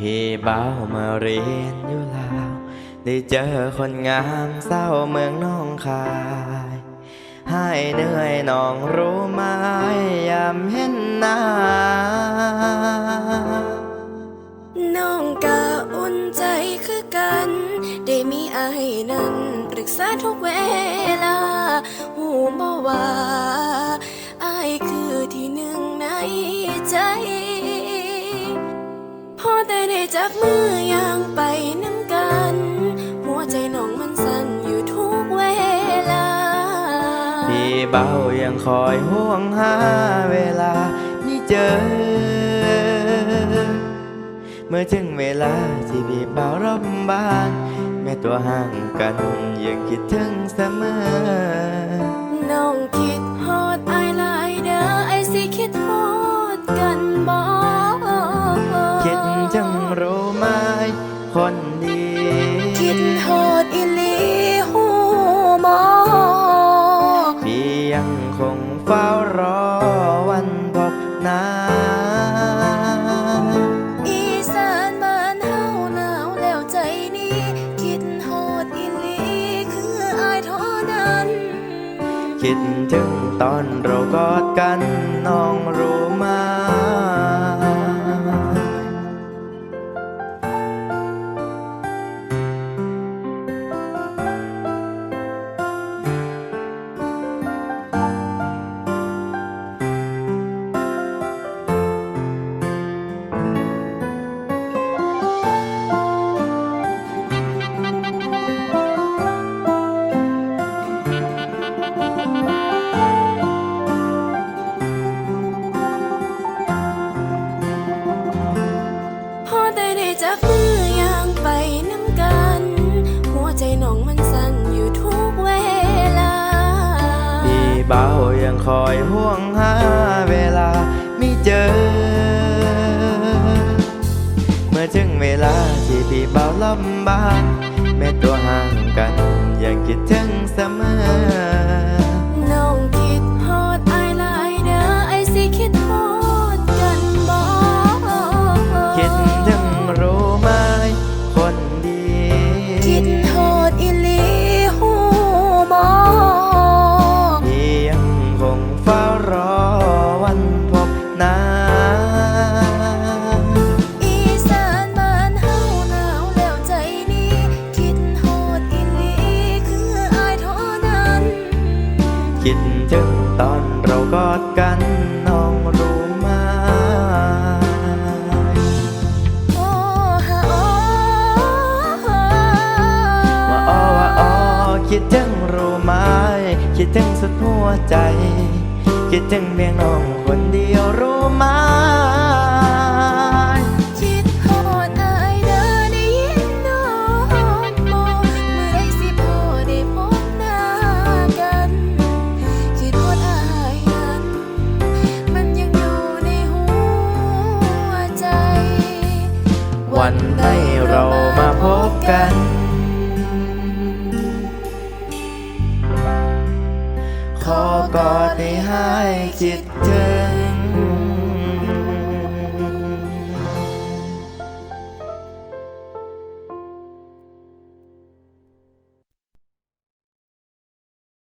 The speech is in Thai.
พี่เบามาเรียนอยู่ลาว ได้เจอคนงามเศร้าเมืองน้องคายให้เหนื่อยน้องรู้ไหมยามเห็นหน้า น้องกะอุ่นใจคือกัน ได้มีไอายนั้นปรึกษาทุกเวลา หูบ่ว่า จับมือย่างไปน้ำกัน หัวใจน้องมันสั่นอยู่ทุกเวลา พี่เบายังคอยห่วงหาเวลานี่เจอ เมื่อถึงเวลาที่พี่เบารับบ้าน แม้ตัวห่างกันยังคิดถึงเสมอ น้องคิด คิดถึงตอนเรากอดกันน้องรู้ไหม เบายังคอยห่วงหาเวลาไม่เจอ เมื่อถึงเวลาที่พี่เบาลำบากแม้ตัวห่างกันยังคิดถึงเสมอ อนเรากอดกันน้องรู้ไหมโอ้ฮะโอ้ฮะว่าอ้อว่าอ้อคิดถึงรู้ไหมคิดถึงสุดหัวใจ คิดถึงเพียงน้องคนเดียวรู้ไหม วันให้เรามาพบกัน ขอกอดให้หายคิดถึง